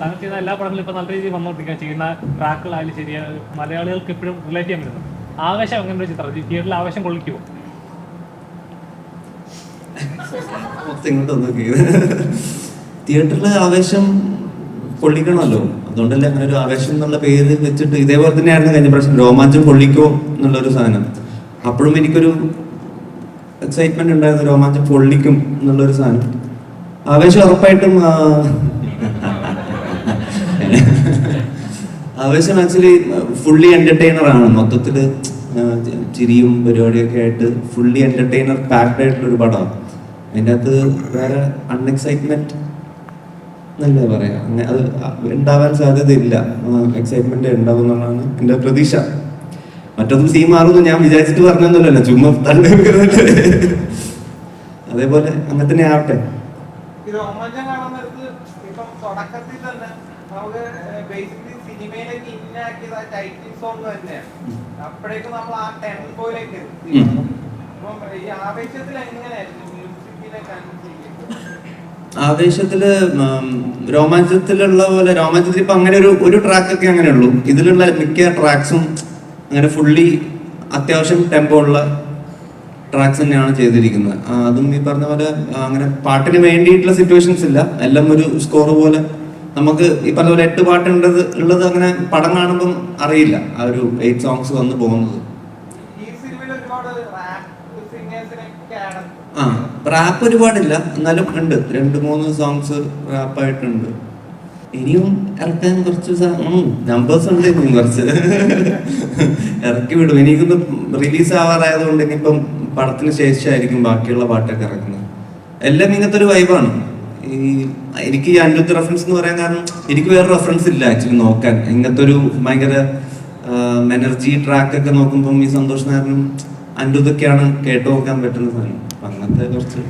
താങ്കൾ ചെയ്യുന്ന എല്ലാ പടങ്ങളും ഇപ്പൊ നല്ല രീതിയിൽ വന്നോണ്ടിരിക്കുക ചെയ്യുന്ന ട്രാക്കുകളായാലും ശരി മലയാളികൾക്ക് എപ്പോഴും റിലേറ്റ് ചെയ്യാൻ പറ്റുന്നു ആവേശം അങ്ങനെ ഒരു ചിത്രം? തിയേറ്ററിൽ ആവേശം കൊള്ളിക്കുമോ തിയേറ്ററിലെ ആവേശം കൊള്ളിക്കണമല്ലോ. അതുകൊണ്ടല്ലേ അങ്ങനെ ഒരു ആവേശം എന്നുള്ള പേര് വെച്ചിട്ട് ഇതേപോലെ തന്നെയായിരുന്നു കഴിഞ്ഞ പ്രാവശ്യം. രോമാഞ്ചം കൊള്ളിക്കോ എന്നുള്ളൊരു സാധനം. അപ്പോഴും എനിക്കൊരു എക്സൈറ്റ്മെന്റ് ഉണ്ടായിരുന്നു രോമാഞ്ചം പൊള്ളിക്കും എന്നുള്ളൊരു സാധനം. ആവേശം ഉറപ്പായിട്ടും ആവേശം ആക്ച്വലി ഫുള്ളി എന്റർടൈനർ ആണ്. മൊത്തത്തിൽ ചിരിയും പരിപാടിയൊക്കെ ആയിട്ട് ഫുള്ളി എന്റർടൈനർ പാക്ഡ് ആയിട്ടുള്ള ഒരു പടമാണ് അതിന്റെ അകത്ത് വേറെ അൺഎക്സൈറ്റ്മെന്റ് എന്നല്ലേ പറയാ? അങ്ങനെ അത് ഉണ്ടാവാൻ സാധ്യതയില്ല. എക്സൈറ്റ്മെന്റ് ഉണ്ടാവും എന്നുള്ളതാണ് എന്റെ പ്രതീക്ഷ. മറ്റൊന്നും സീൻ മാറുമെന്ന് ഞാൻ വിചാരിച്ചിട്ട് പറഞ്ഞൊന്നുമല്ലല്ലോ. ചുമ്മാ തള്ളി. അതേപോലെ അങ്ങനെ തന്നെ ആവട്ടെ. നമുക്ക് ബേസിക്കലി സിനിമയിലേക്ക് ഇന്നാക്കിയത് ആ ടൈറ്റിൽ സോങ് തന്നെയാണ് അപ്പോഴേക്കും നമ്മൾ ആ ടെമ്പോയിലേക്ക്. അപ്പം ഈ ആവേശത്തിൽ എങ്ങനെയായിരുന്നു മ്യൂസിക്കിനെ കൺസിഡർ ആവേശത്തിൽ രോമാഞ്ചത്തിലുള്ള പോലെ രോമാഞ്ചത്തിൽ ഇപ്പൊ അങ്ങനെ ഒരു ഒരു ട്രാക്ക് ഒക്കെ അങ്ങനെ ഉള്ളൂ. ഇതിലുള്ള മിക്ക ട്രാക്സും അങ്ങനെ ഫുള്ളി അത്യാവശ്യം ടെമ്പോ ഉള്ള ട്രാക്സ് തന്നെയാണ് ചെയ്തിരിക്കുന്നത്. അതും ഈ പറഞ്ഞ പോലെ അങ്ങനെ പാട്ടിന് വേണ്ടിയിട്ടുള്ള സിറ്റുവേഷൻസ് ഇല്ല. എല്ലാം ഒരു സ്കോർ പോലെ നമുക്ക് ഈ പറഞ്ഞ പോലെ എട്ട് പാട്ടുണ്ടത് ഉള്ളത് അങ്ങനെ പടം കാണുമ്പം അറിയില്ല. ആ ഒരു എയ്റ്റ് സോങ്സ് വന്ന് പോകുന്നത്. ആ റാപ്പ് ഒരുപാടില്ല. എന്നാലും ഉണ്ട്. രണ്ട് മൂന്ന് സോങ്സ് റാപ്പായിട്ടുണ്ട് ഇനിയും ഇറക്കാൻ കുറച്ച് നമ്പേഴ്സ് ഉണ്ട് ഇനിയും കുറച്ച്. ഇറക്കി വിടും. എനിക്കൊന്ന് റിലീസ് ആവാറായതുകൊണ്ട് ഇനിയിപ്പം പടത്തിന് ശേഷമായിരിക്കും ബാക്കിയുള്ള പാട്ടൊക്കെ ഇറക്കുന്നത് എല്ലാം ഇങ്ങനത്തെ ഒരു വൈബാണ് ഈ എനിക്ക് ഈ അനിരുദ്ധ റെഫറൻസ് എന്ന് പറയാൻ കാരണം എനിക്ക് വേറെ റെഫറൻസ് ഇല്ല ആക്ച്വലി നോക്കാൻ. ഇങ്ങനത്തെ ഒരു ഭയങ്കര എനർജി ട്രാക്ക് ഒക്കെ നോക്കുമ്പോൾ ഈ സന്തോഷ് നായരനും അനിരുദ്ധൊക്കെയാണ് കേട്ടു നോക്കാൻ പറ്റുന്ന സാധനം. അങ്ങനത്തെ കുറച്ച്